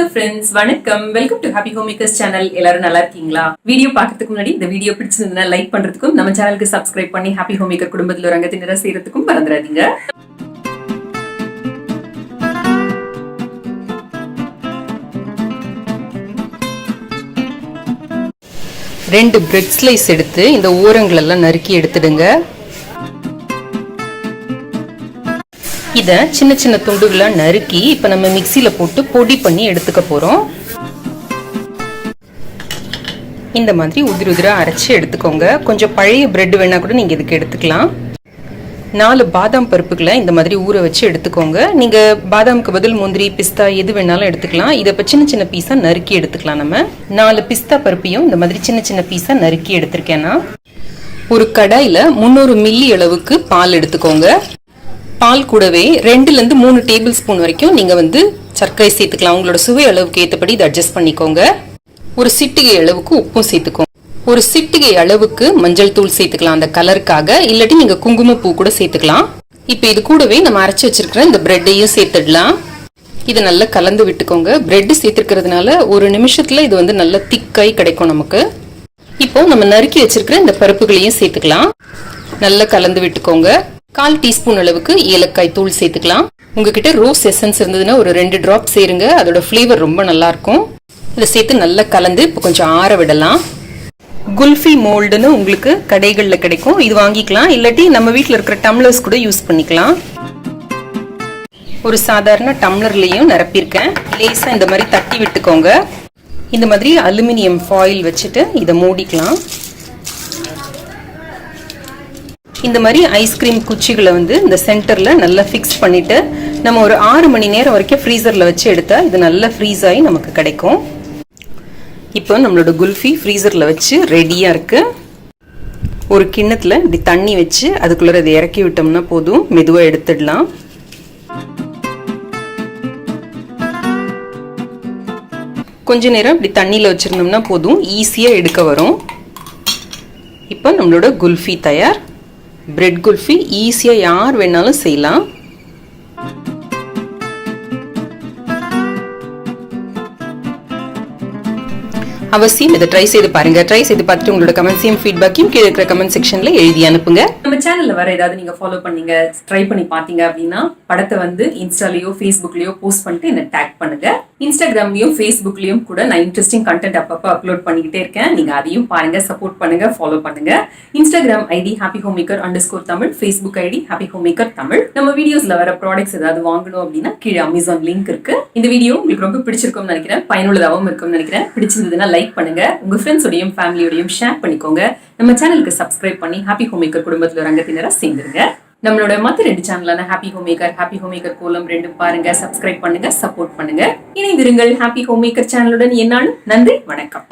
Hello friends வணக்கம். Welcome to happy home makers channel எல்லாரும் நல்லா இருக்கீங்களா? வீடியோ பார்க்கறதுக்கு முன்னாடி இந்த வீடியோ பிடிச்சிருந்தா லைக் பண்றதுக்கும் நம்ம சேனலுக்கு சப்ஸ்கிரைப் பண்ணி ஹாப்பி ஹோம் மேக்கர் குடும்பத்தில் ஒரு அங்கத்தினரை செய்யறதுக்கும் மறந்துடாதீங்க. ரெண்டு பிரெட் ஸ்லைஸ் எடுத்து இந்த ஓரங்களெல்லாம் நறுக்கி எடுத்துடுங்க. இதை சின்ன சின்ன துண்டுகளாக நறுக்கி இப்போ நம்ம மிக்சியில் போட்டு பொடி பண்ணி எடுத்துக்க போகிறோம் இந்த மாதிரி உதிரி உதிரா அரைச்சி எடுத்துக்கோங்க. கொஞ்சம் பழைய பிரெட் வேணா கூட நீங்கள் இதுக்கு எடுத்துக்கலாம். நாலு பாதாம் பருப்புகளை இந்த மாதிரி ஊற வச்சு எடுத்துக்கோங்க. நீங்கள் பாதாமுக்கு பதில் முந்திரி பிஸ்தா எது வேணாலும் எடுத்துக்கலாம். இதை இப்போ சின்ன சின்ன பீஸாக நறுக்கி எடுத்துக்கலாம் நம்ம. நாலு பிஸ்தா பருப்பையும் இந்த மாதிரி சின்ன சின்ன பீஸாக நறுக்கி எடுத்திருக்கேன்னா ஒரு கடாயில் முந்நூறு மில்லி அளவுக்கு பால் எடுத்துக்கோங்க. பால் கூடவே ரெண்டுலேருந்து மூணு டேபிள் ஸ்பூன் வரைக்கும் நீங்கள் வந்து சர்க்கரை சேர்த்துக்கலாம். உங்களோட சுவை அளவுக்கு ஏற்றபடி இதை அட்ஜஸ்ட் பண்ணிக்கோங்க. ஒரு சிட்டிகை அளவுக்கு உப்பும் சேர்த்துக்கோங்க. ஒரு சிட்டிகை அளவுக்கு மஞ்சள் தூள் சேர்த்துக்கலாம் அந்த கலருக்காக இல்லாட்டி நீங்கள் குங்குமப்பூ கூட சேர்த்துக்கலாம். இப்போ இது கூடவே நம்ம அரைச்சி வச்சிருக்கிற இந்த பிரெட்டையும் சேர்த்துடலாம். இதை நல்லா கலந்து விட்டுக்கோங்க. பிரெட் சேர்த்துருக்கிறதுனால ஒரு நிமிஷத்தில் இது வந்து நல்லா திக்காய் கிடைக்கும் நமக்கு. இப்போ நம்ம நறுக்கி வச்சிருக்கிற இந்த பருப்புகளையும் சேர்த்துக்கலாம். நல்லா கலந்து விட்டுக்கோங்க. கால் டீஸ்பூன் அளவுக்கு ஏலக்காய் தூள் சேர்த்துக்கலாம். உங்ககிட்ட ரோஸ் எசன்ஸ் இருந்ததுன்னா ஒரு ரெண்டு டிராப் சேருங்க. அதோட ஃப்ளேவர் ரொம்ப நல்லா இருக்கும் இதை சேர்த்து நல்லா கலந்து இப்போ கொஞ்சம் ஆற விடலாம். குல்ஃபி மோல்டுன்னு உங்களுக்கு கடைகளில் கிடைக்கும். இது வாங்கிக்கலாம். இல்லாட்டி நம்ம வீட்டில் இருக்கிற டம்ளர்ஸ் கூட யூஸ் பண்ணிக்கலாம். ஒரு சாதாரண டம்ளர்லேயும் நிரப்பியிருக்கேன். லேசாக இந்த மாதிரி தட்டி விட்டுக்கோங்க. இந்த மாதிரி அலுமினியம் ஃபாயில் வச்சுட்டு இதை மூடிக்கலாம். இந்த மாதிரி ஐஸ்கிரீம் குச்சிகளை வந்து இந்த சென்டரில் நல்லா ஃபிக்ஸ் பண்ணிவிட்டு நம்ம ஒரு ஆறு மணி நேரம் வரைக்கும் ஃப்ரீசரில் வச்சு எடுத்தால் இது நல்லா ஃப்ரீஸ் ஆகி நமக்கு கிடைக்கும். இப்போ நம்மளோட குல்ஃபி ஃப்ரீசரில் வச்சு ரெடியாக இருக்குது ஒரு கிண்ணத்தில் இப்படி தண்ணி வச்சு அதுக்குள்ளே இதை இறக்கி விட்டோம்னா போதும். மெதுவாக எடுத்துடலாம். கொஞ்ச நேரம் இப்படி தண்ணியில் வச்சுருந்தோம்னா போதும். ஈஸியாக எடுக்க வரும். இப்போ நம்மளோட குல்ஃபி தயார். பிரெட் குல்ஃபி ஈஸியாக யார் வேணாலும் செய்யலாம். அவசியம் இதை ட்ரை செய்து பாருங்க. ட்ரை செய்து பார்த்துட்டு உங்களோட கமெண்ட்ஸையும் ஃபீட்பேக்கையும் கீழே இருக்கிற கமெண்ட் செக்ஷன்ல எழுதி அனுப்புங்க. நம்ம சேனல்ல வர ஏதாவது நீங்க ஃபாலோ பண்ணீங்க ட்ரை பண்ணி பாத்தீங்க அப்படின்னா படத்தை வந்து இன்ஸ்டாலயோ ஃபேஸ்புக்லயோ போஸ்ட் பண்ணிட்டு என்ன டேக் பண்ணுங்க. இன்ஸ்டாகிராம்லயும் ஃபேஸ்புக்லயும் கூட நான் இன்ட்ரெஸ்டிங் கண்டென்ட் அப்பப்போ அப்லோட் பண்ணிக்கிட்டே இருக்கேன். நீங்க அதையும் பாருங்க சப்போர்ட் பண்ணுங்க ஃபாலோ பண்ணுங்க. Instagram ID happy home maker underscore Tamil Facebook ID happy home maker Tamil நம்ம வீடியோஸ்ல வர ப்ராடக்ட்ஸ் ஏதாவது வாங்கணும் அப்படின்னா கீழே அமேசான் லிங்க் இருக்கு. இந்த வீடியோ உங்களுக்கு ரொம்ப பிடிச்சிருக்கும்னு நினைக்கிறேன் பயனுள்ளதாகவும் இருக்கும்னு நினைக்கிறேன். பிடிச்சிருந்ததுன்னா லைக் பண்ணுங்க. உங்க ஃப்ரெண்ட்ஸோடையும் ஃபேமிலியோடையும் ஷேர் பண்ணிக்கோங்க. நம்ம சேனலுக்கு சப்ஸ்கிரைப் பண்ணி ஹாப்பி ஹோமேக்கர் குடும்பத்தில் ஒரு சேர்ந்துருங்க. நம்மளோட மத்த ரெண்டு சேனலான happy homemaker happy homemaker Kolam ரெண்டும் பாருங்க. சப்ஸ்கிரைப் பண்ணுங்க சப்போர்ட் பண்ணுங்க. இணைந்திருங்கள் ஹாப்பி ஹோமேக்கர் சேனலுடன் என்னாலும் நன்றி வணக்கம்.